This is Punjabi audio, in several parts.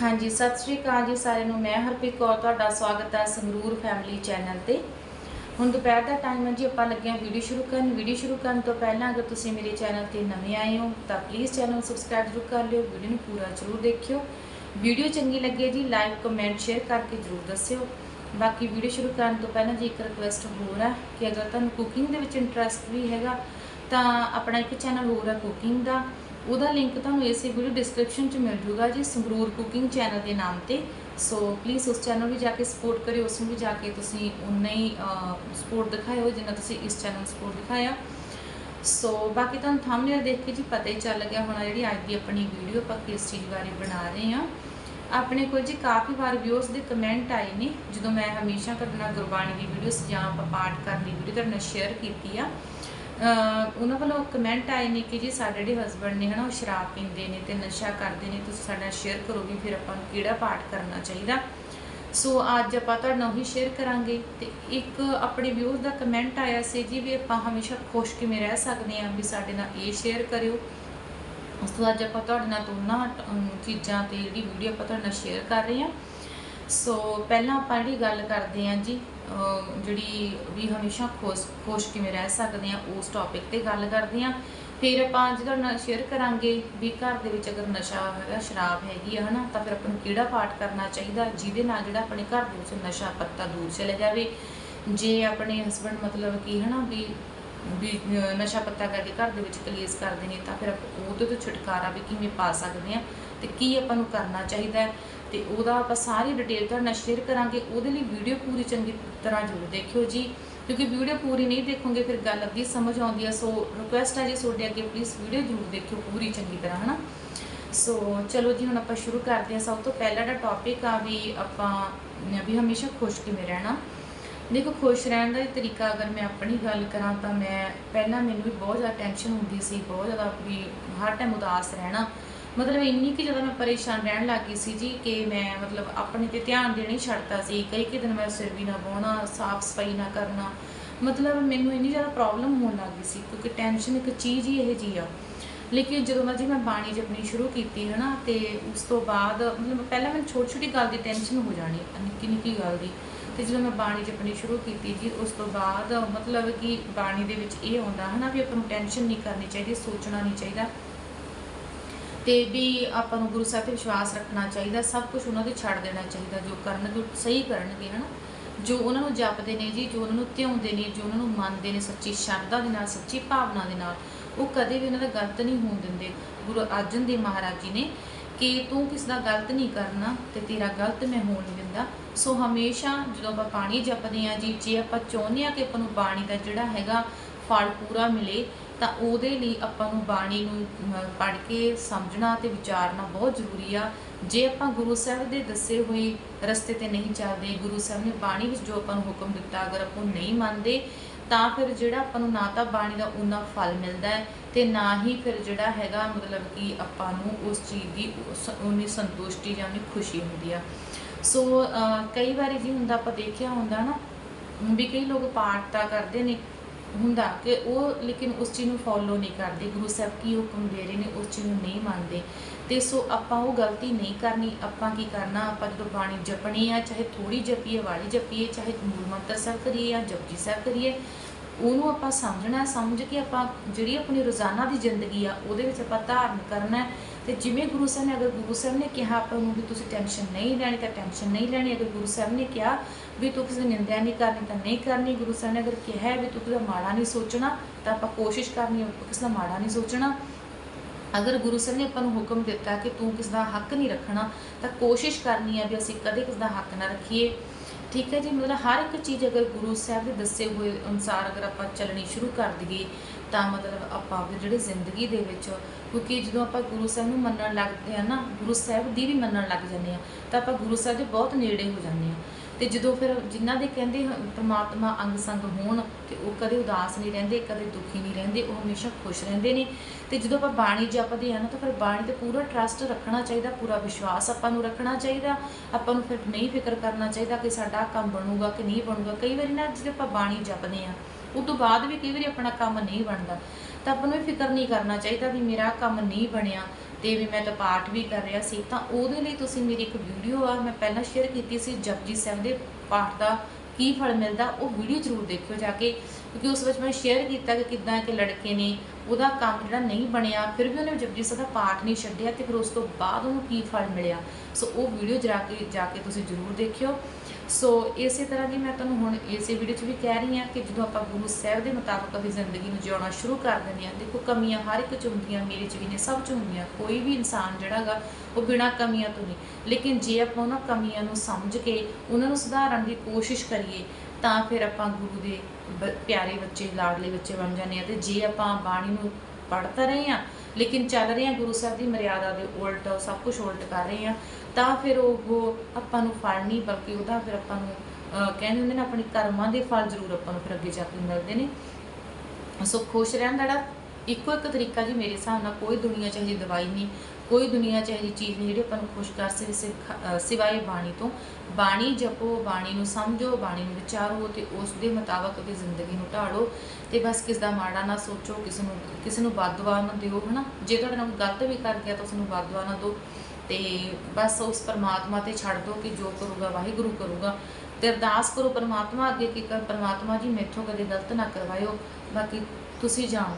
ਹਾਂਜੀ, ਸਤਿ ਸ਼੍ਰੀ ਅਕਾਲ ਜੀ ਸਾਰਿਆਂ ਨੂੰ। ਮੈਂ ਹਰਪ੍ਰੀਤ ਕੌਰ, ਤੁਹਾਡਾ ਸਵਾਗਤ ਹੈ ਸੰਗਰੂਰ ਫੈਮਿਲੀ ਚੈਨਲ ਤੇ। ਹੁਣ ਦੁਪਹਿਰ ਦਾ ਟਾਈਮ ਹੈ ਜੀ, ਆਪਾਂ ਲੱਗੇ ਹਾਂ ਵੀਡੀਓ ਸ਼ੁਰੂ ਕਰਨ। ਵੀਡੀਓ ਸ਼ੁਰੂ ਕਰਨ ਤੋਂ ਪਹਿਲਾਂ ਅਗਰ ਤੁਸੀਂ ਮੇਰੇ ਚੈਨਲ ਤੇ ਨਵੇਂ ਆਏ ਹੋ, ਤਾਂ ਪਲੀਜ਼ ਚੈਨਲ ਨੂੰ ਸਬਸਕ੍ਰਾਈਬ ਜ਼ਰੂਰ ਕਰ ਲਿਓ ਵੀਡੀਓ ਨੂੰ ਪੂਰਾ ਜ਼ਰੂਰ ਦੇਖਿਓ। ਵੀਡੀਓ ਚੰਗੀ ਲੱਗੇ ਜੀ ਲਾਈਕ ਕਮੈਂਟ ਸ਼ੇਅਰ ਕਰਕੇ ਜ਼ਰੂਰ ਦੱਸਿਓ। ਬਾਕੀ ਵੀਡੀਓ ਸ਼ੁਰੂ ਕਰਨ ਤੋਂ ਪਹਿਲਾਂ ਜੀ, ਇੱਕ ਰਿਕੁਐਸਟ ਹੋਰ ਹੈ ਕਿ ਅਗਰ ਤੁਹਾਨੂੰ ਕੁਕਿੰਗ ਦੇ ਵਿੱਚ ਇੰਟਰਸਟ ਵੀ ਹੈਗਾ, ਤਾਂ ਆਪਣਾ ਇੱਕ ਚੈਨਲ ਹੋਰ ਹੈ ਕੁਕਿੰਗ ਦਾ। ਉਹਦਾ ਲਿੰਕ ਤੁਹਾਨੂੰ ਇਸੇ ਵੀਡੀਓ ਡਿਸਕ੍ਰਿਪਸ਼ਨ 'ਚ ਮਿਲ ਜੂਗਾ ਜੀ, ਸੰਗਰੂਰ ਕੁਕਿੰਗ ਚੈਨਲ ਦੇ ਨਾਮ ਤੇ। ਸੋ ਪਲੀਜ਼ ਉਸ ਚੈਨਲ ਵੀ ਜਾ ਕੇ ਸਪੋਰਟ ਕਰਿਓ, ਉਸ ਨੂੰ ਵੀ ਜਾ ਕੇ ਤੁਸੀਂ ਉਨਾ ਹੀ ਸਪੋਰਟ ਦਿਖਾਇਓ ਜਿੰਨਾ ਤੁਸੀਂ ਇਸ ਚੈਨਲ ਨੂੰ ਸਪੋਰਟ ਦਿਖਾਇਆ। ਸੋ ਬਾਕੀ ਤੁਹਾਨੂੰ ਥੰਬਨੇਲ ਦੇਖ ਕੇ ਜੀ ਪਤਾ ਹੀ ਚੱਲ ਗਿਆ ਹੋਣਾ ਜਿਹੜੀ ਅੱਜ ਦੀ ਆਪਣੀ ਵੀਡੀਓ ਆਪਾਂ ਕਿਸ ਚੀਜ਼ ਬਾਰੇ ਬਣਾ ਰਹੇ ਹਾਂ। ਆਪਣੇ ਕੋਲ ਜੀ ਕਾਫੀ ਵਾਰ ਵਿਊਅਰਸ ਦੇ ਕਮੈਂਟ ਆਏ ਨੇ, ਜਦੋਂ ਮੈਂ ਹਮੇਸ਼ਾ ਤੁਹਾਡੇ ਨਾਲ ਗੁਰਬਾਣੀ ਦੀ ਵੀਡੀਓਸ ਜਾਂ ਆਪਾਂ ਪਾਠ ਕਰਨ ਦੀ ਵੀਡੀਓ ਤੁਹਾਡੇ ਨਾਲ ਸ਼ੇਅਰ ਕੀਤੀ ਆ। ਉਹਨਾਂ ਵੱਲੋਂ ਕਮੈਂਟ ਆਏ ਨੇ ਕਿ ਜੀ ਸਾਡੇ ਜਿਹੜੇ ਹਸਬੰਡ ਨੇ ਹਨਾ, ਉਹ ਸ਼ਰਾਬ ਪੀਂਦੇ ਨੇ ਤੇ ਨਸ਼ਾ ਕਰਦੇ ਨੇ, ਤੁਸੀਂ ਸਾਡੇ ਨਾਲ ਸ਼ੇਅਰ ਕਰੋ ਵੀ ਫਿਰ ਆਪਾਂ ਨੂੰ ਕਿਹੜਾ ਪਾਠ ਕਰਨਾ ਚਾਹੀਦਾ? ਸੋ ਅੱਜ ਆਪਾਂ ਤੁਹਾਡੇ ਨਾਲ ਉਹੀ ਸ਼ੇਅਰ ਕਰਾਂਗੇ ਤੇ ਇੱਕ ਆਪਣੇ ਵਿਊਅਰਸ ਦਾ ਕਮੈਂਟ ਆਇਆ ਸੀ ਜੀ ਵੀ ਆਪਾਂ ਹਮੇਸ਼ਾ ਖੁਸ਼ ਕਿਵੇਂ ਰਹਿ ਸਕਦੇ ਹਾਂ, ਵੀ ਸਾਡੇ ਨਾਲ ਇਹ ਸ਼ੇਅਰ ਕਰਿਓ। ਉਸ ਤੋਂ ਬਾਅਦ ਅੱਜ ਆਪਾਂ ਤੁਹਾਡੇ ਨਾਲ ਦੋਨਾਂ ਚੀਜ਼ਾਂ ਤੇ ਜਿਹੜੀ ਵੀਡੀਓ ਆਪਾਂ ਤੁਹਾਡੇ ਨਾਲ ਸ਼ੇਅਰ ਕਰ ਰਹੇ ਹਾਂ ਸੋ ਪਹਿਲਾਂ ਆਪਾਂ ਜਿਹੜੀ ਗੱਲ ਕਰਦੇ ਹਾਂ ਜੀ ਜਿਹੜੀ ਵੀ ਹਮੇਸ਼ਾ ਖੁਸ਼ ਖੁਸ਼ ਕਿਵੇਂ ਰਹਿ ਸਕਦੇ ਹਾਂ, ਉਸ ਟੌਪਿਕ ਤੇ ਗੱਲ ਕਰਦੇ ਹਾਂ। ਫਿਰ ਆਪਾਂ ਅੱਜ ਤੁਹਾਡੇ ਨਾਲ ਸ਼ੇਅਰ ਕਰਾਂਗੇ ਵੀ ਘਰ ਦੇ ਵਿੱਚ ਅਗਰ ਨਸ਼ਾ ਹੈਗਾ, ਸ਼ਰਾਬ ਹੈਗੀ ਆ, ਹਨਾ, ਤਾਂ ਫਿਰ ਆਪਾਂ ਨੂੰ ਕਿਹੜਾ ਪਾਠ ਕਰਨਾ ਚਾਹੀਦਾ? ਜਿਹਦੇ ਨਾਲ ਜਿਹੜਾ ਆਪਣੇ ਘਰ ਦੇ ਵਿੱਚ ਨਸ਼ਾ ਪੱਤਾ ਦੂਰ ਚਲੇ ਜਾਵੇ। ਜੇ ਆਪਣੇ ਹਸਬੰਡ ਮਤਲਬ ਕਿ, ਹਨਾ, ਵੀ ਵੀ, ਅਹ, ਨਸ਼ਾ ਪੱਤਾ ਕਰਕੇ ਘਰ ਦੇ ਵਿੱਚ ਕਲੇਸ਼ ਕਰਦੇ ਨੇ, ਤਾਂ ਫਿਰ ਆਪਾਂ ਉਹਦੇ ਤੋਂ ਛੁਟਕਾਰਾ ਵੀ ਕਿਵੇਂ ਪਾ ਸਕਦੇ ਆ ਤੇ ਕੀ ਆਪਾਂ ਨੂੰ ਕਰਨਾ ਚਾਹੀਦਾ ਹੈ, ਤੇ ਉਹਦਾ ਆਪਾਂ ਸਾਰੀ ਡਿਟੇਲ ਤੁਹਾਡੇ ਨਾਲ ਸ਼ੇਅਰ ਕਰਾਂਗੇ। ਉਹਦੇ ਲਈ ਵੀਡੀਓ ਪੂਰੀ ਚੰਗੀ ਤਰ੍ਹਾਂ ਜ਼ਰੂਰ ਦੇਖਿਓ ਜੀ। ਕਿਉਂਕਿ ਵੀਡੀਓ ਪੂਰੀ ਨਹੀਂ ਦੇਖੋਗੇ, ਫਿਰ ਗੱਲ ਅੱਧੀ ਸਮਝ ਆਉਂਦੀ ਆ ਸੋ ਰਿਕੁਐਸਟ ਹੈ ਜੀ ਤੁਹਾਡੇ ਅੱਗੇ ਪਲੀਜ਼ ਵੀਡੀਓ ਜ਼ਰੂਰ ਦੇਖਿਓ ਪੂਰੀ ਚੰਗੀ ਤਰ੍ਹਾਂ, ਹਨਾ? ਸੋ ਚਲੋ ਜੀ, ਹੁਣ ਆਪਾਂ ਸ਼ੁਰੂ ਕਰਦੇ ਹਾਂ। ਸਭ ਤੋਂ ਪਹਿਲਾ ਦਾ ਟੌਪਿਕ ਆ ਵੀ ਆਪਾਂ ਵੀ ਹਮੇਸ਼ਾ ਖੁਸ਼ ਕਿਵੇਂ ਰਹਿਣਾ। ਦੇਖੋ, ਖੁਸ਼ ਰਹਿਣ ਦਾ ਤਰੀਕਾ ਅਗਰ ਮੈਂ ਆਪਣੀ ਗੱਲ ਕਰਾਂ ਤਾਂ ਮੈਂ, ਪਹਿਲਾਂ ਮੈਨੂੰ ਵੀ ਬਹੁਤ ਜ਼ਿਆਦਾ ਟੈਨਸ਼ਨ ਹੁੰਦੀ ਸੀ, ਬਹੁਤ ਜ਼ਿਆਦਾ ਵੀ ਹਰ ਟਾਈਮ ਉਦਾਸ ਰਹਿਣਾ। ਮਤਲਬ ਇੰਨੀ ਕਿ ਜਦੋਂ ਮੈਂ ਪਰੇਸ਼ਾਨ ਰਹਿਣ ਲੱਗੀ ਸੀ ਜੀ ਕਿ ਮੈਂ ਮਤਲਬ ਆਪਣੇ ਤੇ ਧਿਆਨ ਦੇਣਾ ਹੀ ਛੱਡਤਾ ਸੀ। ਕਈ ਕਈ ਦਿਨ ਮੈਂ ਸਿਰ ਵੀ ਨਾ ਵਾਹੁਣਾ ਸਾਫ਼ ਸਫ਼ਾਈ ਨਾ ਕਰਨਾ। ਮਤਲਬ ਮੈਨੂੰ ਇੰਨੀ ਜ਼ਿਆਦਾ ਪ੍ਰੋਬਲਮ ਹੋਣ ਲੱਗ ਗਈ ਸੀ ਕਿਉਂਕਿ ਟੈਨਸ਼ਨ ਇੱਕ ਚੀਜ਼ ਹੀ ਇਹ ਜੀ ਆ। ਲੇਕਿਨ ਜਦੋਂ ਮੈਂ ਜੀ ਮੈਂ ਬਾਣੀ ਜਪਣੀ ਸ਼ੁਰੂ ਕੀਤੀ ਹੈ ਨਾ ਤੇ ਉਸ ਤੋਂ ਬਾਅਦ ਮਤਲਬ ਪਹਿਲਾਂ ਮੈਨੂੰ ਛੋਟੀ ਛੋਟੀ ਗੱਲ ਦੀ ਟੈਨਸ਼ਨ ਹੋ ਜਾਣੀ, ਨਿੱਕੀ ਨਿੱਕੀ ਗੱਲ ਦੀ। ਤੇ ਜਦੋਂ ਮੈਂ ਬਾਣੀ ਜਪਣੀ ਸ਼ੁਰੂ ਕੀਤੀ ਜੀ, ਉਸ ਤੋਂ ਬਾਅਦ ਮਤਲਬ ਕਿ ਬਾਣੀ ਦੇ ਵਿੱਚ ਇਹ ਆਉਂਦਾ ਹੈ ਨਾ ਵੀ ਆਪਾਂ ਨੂੰ ਟੈਨਸ਼ਨ ਨਹੀਂ ਕਰਨੀ ਚਾਹੀਦੀ, ਸੋਚਣਾ ਨਹੀਂ ਚਾਹੀਦਾ। ਤੇ ਵੀ ਆਪਾਂ ਨੂੰ ਗੁਰੂ ਸਾਹਿਬ ਤੇ ਵਿਸ਼ਵਾਸ ਰੱਖਣਾ ਚਾਹੀਦਾ, ਸਭ ਕੁਝ ਉਹਨਾਂ ਦੇ ਛੱਡ ਦੇਣਾ ਚਾਹੀਦਾ, ਜੋ ਕਰਨ ਉਹ ਸਹੀ ਕਰਨਗੇ, ਹਨਾ? ਜੋ ਉਹਨਾਂ ਨੂੰ ਜਪਦੇ ਨੇ ਜੀ, ਜੋ ਉਹਨਾਂ ਨੂੰ ਧਿਆਉਂਦੇ ਨੇ, ਜੋ ਉਹਨਾਂ ਨੂੰ ਮੰਨਦੇ ਨੇ ਸੱਚੀ, ਸ਼ਰਧਾ ਦੇ ਨਾਲ, ਸੱਚੀ ਭਾਵਨਾ ਦੇ ਨਾਲ, ਉਹ ਕਦੇ ਵੀ ਉਹਨਾਂ ਦਾ ਗਲਤ ਨਹੀਂ ਹੋਣ ਦਿੰਦੇ। ਗੁਰੂ ਅਰਜਨ ਦੇਵ ਮਹਾਰਾਜ ਜੀ ਨੇ ਕਿ ਤੂੰ ਕਿਸ ਦਾ ਗਲਤ ਨਹੀਂ ਕਰਨਾ ਤੇ ਤੇਰਾ ਗਲਤ ਮੈਂ ਹੋਣ ਨਹੀਂ ਦਿੰਦਾ। ਸੋ ਹਮੇਸ਼ਾ ਜਦੋਂ ਆਪਾਂ ਬਾਣੀ ਜਪਦੇ ਆ ਜੀ, ਜੇ ਆਪਾਂ ਚਾਹੁੰਦੇ ਆ ਕਿ ਆਪਾਂ ਨੂੰ ਬਾਣੀ ਦਾ ਜਿਹੜਾ ਹੈਗਾ ਫਲ ਪੂਰਾ ਮਿਲੇ ਤਾਂ ਉਹਦੇ ਲਈ ਆਪਾਂ ਨੂੰ ਬਾਣੀ ਨੂੰ ਪੜ੍ਹ ਕੇ ਸਮਝਣਾ ਤੇ ਵਿਚਾਰਨਾ ਬਹੁਤ ਜ਼ਰੂਰੀ ਆ। ਜੇ ਆਪਾਂ ਗੁਰੂ ਸਾਹਿਬ ਦੇ ਦੱਸੇ ਹੋਏ ਰਸਤੇ ਤੇ ਨਹੀਂ ਚੱਲਦੇ, ਗੁਰੂ ਸਾਹਿਬ ਨੇ ਬਾਣੀ ਵਿੱਚ ਜੋ ਆਪਾਂ ਨੂੰ ਹੁਕਮ ਦਿੱਤਾ, ਅਗਰ ਆਪਾਂ ਨਹੀਂ ਮੰਨਦੇ, ਤਾਂ ਫਿਰ ਜਿਹੜਾ ਆਪਾਂ ਨੂੰ ਨਾ ਤਾਂ ਬਾਣੀ ਦਾ ਉਨਾ ਫਲ ਮਿਲਦਾ ਹੈ ਤੇ ਨਾ ਹੀ ਫਿਰ ਜਿਹੜਾ ਹੈਗਾ ਮਤਲਬ ਕਿ ਆਪਾਂ ਨੂੰ ਉਸ ਚੀਜ਼ ਦੀ ਉਸ- ਉਨੀ ਸੰਤੁਸ਼ਟੀ ਜਾਂ ਉਨੀ ਖੁਸ਼ੀ ਹੁੰਦੀ ਆ। ਸੋ ਕਈ ਵਾਰੀ ਜੀ ਹੁੰਦਾ ਆਪਾਂ ਦੇਖਿਆ ਹੁੰਦਾ ਨਾ ਵੀ ਕਈ ਲੋਕ ਪਾਠ ਤਾਂ ਕਰਦੇ ਨੇ ਹੁੰਦਾ ਕਿ ਉਹ ਲੇਕਿਨ ਉਸ ਚੀਜ਼ ਨੂੰ ਫੋਲੋ ਨਹੀਂ ਕਰਦੇ, ਗੁਰੂ ਸਾਹਿਬ ਕੀ ਹੁਕਮ ਦੇ ਰਹੇ ਨੇ ਉਸ ਚੀਜ਼ ਨੂੰ ਨਹੀਂ ਮੰਨਦੇ। ਤੇ ਸੋ ਆਪਾਂ ਉਹ ਗਲਤੀ ਨਹੀਂ ਕਰਨੀ, ਆਪਾਂ ਕੀ ਕਰਨਾ, ਆਪਾਂ ਜਦੋਂ ਬਾਣੀ ਜਪਣੀ ਆ, ਚਾਹੇ ਥੋੜੀ ਜਪੀਏ, ਵਾਲੀ ਜਪੀਏ, ਚਾਹੇ ਮੂਲ ਮੰਤਰ ਸਾਹਿਬ ਕਰੀਏ ਜਾਂ ਜਪਜੀ ਸਾਹਿਬ ਕਰੀਏ, ਉਹਨੂੰ ਆਪਾਂ ਸਮਝਣਾ, ਸਮਝ ਕੇ ਆਪਾਂ ਜਿਹੜੀ ਆਪਣੀ ਰੋਜ਼ਾਨਾ ਦੀ ਜ਼ਿੰਦਗੀ ਆ, ਉਹਦੇ ਵਿੱਚ ਆਪਾਂ ਧਾਰਨ ਕਰਨਾ ਤੇ ਜਿਵੇਂ ਗੁਰੂ ਸਾਹਿਬ ਨੇ, ਅਗਰ ਗੁਰੂ ਸਾਹਿਬ ਨੇ ਕਿਹਾ ਆਪਾਂ ਨੂੰ ਵੀ ਤੁਸੀਂ ਟੈਨਸ਼ਨ ਨਹੀਂ ਲੈਣੀ, ਤਾਂ ਟੈਨਸ਼ਨ ਨਹੀਂ ਲੈਣੀ। ਅਗਰ ਗੁਰੂ ਸਾਹਿਬ ਨੇ ਕਿਹਾ ਵੀ ਤੂੰ ਕਿਸੇ ਦੀ ਨਿੰਦਿਆ ਨਹੀਂ ਕਰਨੀ, ਤਾਂ ਨਹੀਂ ਕਰਨੀ। ਗੁਰੂ ਸਾਹਿਬ ਨੇ ਅਗਰ ਕਿਹਾ ਵੀ ਤੂੰ ਕਿਸੇ ਦਾ ਮਾੜਾ ਨਹੀਂ ਸੋਚਣਾ, ਤਾਂ ਆਪਾਂ ਕੋਸ਼ਿਸ਼ ਕਰਨੀ ਹੈ ਕਿਸੇ ਦਾ ਮਾੜਾ ਨਹੀਂ ਸੋਚਣਾ। ਅਗਰ ਗੁਰੂ ਸਾਹਿਬ ਨੇ ਆਪਾਂ ਨੂੰ ਹੁਕਮ ਦਿੱਤਾ ਕਿ ਤੂੰ ਕਿਸੇ ਦਾ ਹੱਕ ਨਹੀਂ ਰੱਖਣਾ, ਤਾਂ ਕੋਸ਼ਿਸ਼ ਕਰਨੀ ਹੈ ਵੀ ਅਸੀਂ ਕਦੇ ਕਿਸੇ ਦਾ ਹੱਕ ਨਾ ਰੱਖੀਏ। ਠੀਕ ਹੈ ਜੀ? ਮਤਲਬ ਹਰ ਇੱਕ ਚੀਜ਼ ਅਗਰ ਗੁਰੂ ਸਾਹਿਬ ਦੇ ਦੱਸੇ ਹੋਏ ਅਨੁਸਾਰ ਅਗਰ ਆਪਾਂ ਚੱਲਣੀ ਸ਼ੁਰੂ ਕਰ ਦਈਏ ਤਾਂ ਮਤਲਬ ਆਪਾਂ ਆਪਣੀ ਜਿਹੜੀ ਜ਼ਿੰਦਗੀ ਦੇ ਵਿੱਚ, ਕਿਉਂਕਿ ਜਦੋਂ ਆਪਾਂ ਗੁਰੂ ਸਾਹਿਬ ਨੂੰ ਮੰਨਣ ਲੱਗਦੇ ਆ ਨਾ, ਗੁਰੂ ਸਾਹਿਬ ਦੀ ਵੀ ਮੰਨਣ ਲੱਗ ਜਾਂਦੇ ਆ ਤਾਂ ਆਪਾਂ ਗੁਰੂ ਸਾਹਿਬ ਦੇ ਬਹੁਤ ਨੇੜੇ ਹੋ ਜਾਂਦੇ ਆ ਤੇ ਜਦੋਂ ਫਿਰ ਜਿਨ੍ਹਾਂ ਦੇ ਕਹਿੰਦੇ ਹ- ਪ੍ਰਮਾਤਮਾ ਅੰਗ ਸੰਗ ਹੋਣ, ਤੇ ਉਹ ਕਦੇ ਉਦਾਸ ਨਹੀਂ ਰਹਿੰਦੇ, ਕਦੇ ਦੁਖੀ ਨਹੀਂ ਰਹਿੰਦੇ, ਉਹ ਹਮੇਸ਼ਾ ਖੁਸ਼ ਰਹਿੰਦੇ ਨੇ। ਤੇ ਜਦੋਂ ਆਪਾਂ ਬਾਣੀ ਜਪਦੇ ਆ ਨਾ, ਤਾਂ ਫਿਰ ਬਾਣੀ ਤੇ ਪੂਰਾ ਟਰਸਟ ਰੱਖਣਾ ਚਾਹੀਦਾ, ਪੂਰਾ ਵਿਸ਼ਵਾਸ ਆਪਾਂ ਨੂੰ ਰੱਖਣਾ ਚਾਹੀਦਾ। ਆਪਾਂ ਨੂੰ ਫਿਰ ਨਹੀਂ ਫਿਕਰ ਕਰਨਾ ਚਾਹੀਦਾ ਕਿ ਸਾਡਾ ਕੰਮ ਬਣੂਗਾ ਕਿ ਨਹੀਂ ਬਣੂਗਾ। ਕਈ ਵਾਰੀ ਨਾ, ਜਦੋਂ ਆਪਾਂ ਬਾਣੀ ਜਪਦੇ ਆ ਉਸ ਤੋਂ ਬਾਅਦ ਵੀ ਕਈ ਵਾਰੀ ਆਪਣਾ ਕੰਮ ਨਹੀਂ ਬਣਦਾ। ਤਾਂ ਆਪਾਂ ਨੂੰ ਇਹ ਫਿਕਰ ਨਹੀਂ ਕਰਨਾ ਚਾਹੀਦਾ ਵੀ ਮੇਰਾ ਕੰਮ ਨਹੀਂ ਬਣਿਆ ਤੇ ਵੀ ਮੈਂ ਤਾਂ ਪਾਠ ਵੀ ਕਰ ਰਿਹਾ ਸੀ। ਤਾਂ ਉਹਦੇ ਲਈ ਤੁਸੀਂ ਮੇਰੀ ਇੱਕ ਵੀਡੀਓ ਆ, ਮੈਂ ਪਹਿਲਾਂ ਸ਼ੇਅਰ ਕੀਤੀ ਸੀ ਜਪਜੀ ਸਾਹਿਬ ਦੇ ਪਾਠ ਦਾ ਕੀ ਫਲ ਮਿਲਦਾ, ਉਹ ਵੀਡੀਓ ਜ਼ਰੂਰ ਦੇਖਿਓ ਜਾ ਕੇ। ਕਿਉਂਕਿ ਉਸ ਵਿੱਚ ਮੈਂ ਸ਼ੇਅਰ ਕੀਤਾ ਕਿ ਕਿਦਾਂ ਇੱਕ ਲੜਕੇ ਨੇ ਉਹਦਾ ਕੰਮ ਜਿਹੜਾ ਨਹੀਂ ਬਣਿਆ, ਫਿਰ ਵੀ ਉਹਨੇ ਜਪਜੀ ਸਾਹਿਬ ਦਾ ਪਾਠ ਨਹੀਂ ਛੱਡਿਆ ਤੇ ਫਿਰ ਉਸ ਤੋਂ ਬਾਅਦ ਉਹਨੂੰ ਕੀ ਫਲ ਮਿਲਿਆ। ਸੋ ਉਹ ਵੀਡੀਓ ਜਾ ਕੇ ਜਾ ਕੇ ਤੁਸੀਂ ਜ਼ਰੂਰ ਦੇਖਿਓ। ਸੋ ਇਸੇ ਤਰ੍ਹਾਂ ਦੀ ਮੈਂ ਤੁਹਾਨੂੰ ਹੁਣ ਇਸੇ ਵੀਡੀਓ 'ਚ ਵੀ ਕਹਿ ਰਹੀ ਹਾਂ ਕਿ ਜਦੋਂ ਆਪਾਂ ਗੁਰੂ ਸਾਹਿਬ ਦੇ ਮੁਤਾਬਕ ਆਪਣੀ ਜ਼ਿੰਦਗੀ ਨੂੰ ਜਿਉਣਾ ਸ਼ੁਰੂ ਕਰ ਦਿੰਦੇ ਹਾਂ, ਦੇਖੋ ਕਮੀਆਂ ਹਰ ਇੱਕ 'ਚ ਹੁੰਦੀਆਂ, ਮੇਰੇ 'ਚ ਵੀ ਨੇ, ਸਭ 'ਚ ਹੁੰਦੀਆਂ, ਕੋਈ ਵੀ ਇਨਸਾਨ ਜਿਹੜਾ ਗਾ ਉਹ ਬਿਨਾਂ ਕਮੀਆਂ ਤੋਂ ਨਹੀਂ। ਲੇਕਿਨ ਜੇ ਆਪਾਂ ਉਹਨਾਂ ਕਮੀਆਂ ਨੂੰ ਸਮਝ ਕੇ, ਉਹਨਾਂ ਨੂੰ ਸੁਧਾਰਨ ਦੀ ਕੋਸ਼ਿਸ਼ ਕਰੀਏ, ਤਾਂ ਫਿਰ ਆਪਾਂ ਗੁਰੂ ਦੇ ਬ- ਪਿਆਰੇ ਬੱਚੇ, ਲਾਡਲੇ ਬੱਚੇ ਬਣ ਜਾਂਦੇ ਆ ਤੇ ਜੇ ਆਪਾਂ ਬਾਣੀ ਨੂੰ ਪੜ੍ਹਤਾ ਰਹੇ ਆ ਲੇਕਿਨ ਚੱਲ ਰਹੇ ਆ ਗੁਰੂ ਸਾਹਿਬ ਦੀ ਮਰਿਆਦਾ ਦੇ ਉਲਟ, ਸਭ ਕੁਝ ਉਲਟ ਕਰ ਰਹੇ ਆ ਤਾਂ ਫਿਰ ਉਹ ਆਪਾਂ ਨੂੰ ਫਲ ਨਹੀਂ, ਬਲਕਿ ਉਹਦਾ ਫਿਰ ਆਪਾਂ ਨੂੰ, ਅਹ ਕਹਿੰਦੇ ਹੁੰਦੇ ਨੇ ਆਪਣੇ ਕਰਮਾਂ ਦੇ ਫਲ ਜ਼ਰੂਰ ਆਪਾਂ ਨੂੰ ਫਿਰ ਅੱਗੇ ਜਾ ਕੇ ਮਿਲਦੇ ਨੇ। ਸੋ ਖੁਸ਼ ਰਹਿਣ ਦਾ ਇੱਕੋ ਇੱਕ ਤਰੀਕਾ ਜੀ ਮੇਰੇ ਹਿਸਾਬ ਨਾਲ ਕੋਈ ਦੁਨੀਆ 'ਚ ਇਹੋ ਦਵਾਈ ਨਹੀਂ, ਕੋਈ ਦੁਨੀਆ 'ਚ ਇਹੋ ਚੀਜ਼ ਨਹੀਂ ਜਿਹੜੀ ਆਪਾਂ ਨੂੰ ਖੁਸ਼ ਕਰ ਸਕੇ ਸਿਖ- ਸਿਵਾਏ ਬਾਣੀ ਤੋਂ। ਬਾਣੀ ਜਪੋ, ਬਾਣੀ ਨੂੰ ਸਮਝੋ, ਬਾਣੀ ਨੂੰ ਵਿਚਾਰੋ ਤੇ ਉਸ ਦੇ ਮੁਤਾਬਕ ਆਪਣੀ ਜ਼ਿੰਦਗੀ ਨੂੰ ਢਾਲੋ ਤੇ ਬਸ ਕਿਸ ਦਾ ਮਾੜਾ ਨਾ ਸੋਚੋ, ਕਿਸੇ ਨੂੰ ਕਿਸੇ ਨੂੰ ਬਦਦੁਆ ਨਾ ਦਿਓ, ਹਨਾ? ਜੇ ਤੁਹਾਡੇ ਨਾਲ ਗਲਤ ਵੀ ਕਰ ਗਿਆ ਤਾਂ ਉਸ ਨੂੰ ਬਦਦੁਆ ਨਾ ਦਿਓ। ਤੇ ਬਸ ਉਸ ਪਰਮਾਤਮਾ ਤੇ ਛੱਡ ਦਿਓ ਕਿ ਜੋ ਕਰੂਗਾ ਵਾਹਿਗੁਰੂ ਕਰੂਗਾ। ਤੇ ਅਰਦਾਸ ਕਰੋ ਪਰਮਾਤਮਾ ਅੱਗੇ ਕਿ ਕਰ ਪਰਮਾਤਮਾ ਜੀ ਮੈਥੋਂ ਕਦੇ ਗਲਤ ਨਾ ਕਰਵਾਇਓ। ਬਾਕੀ ਤੁਸੀਂ ਜਾਣੋ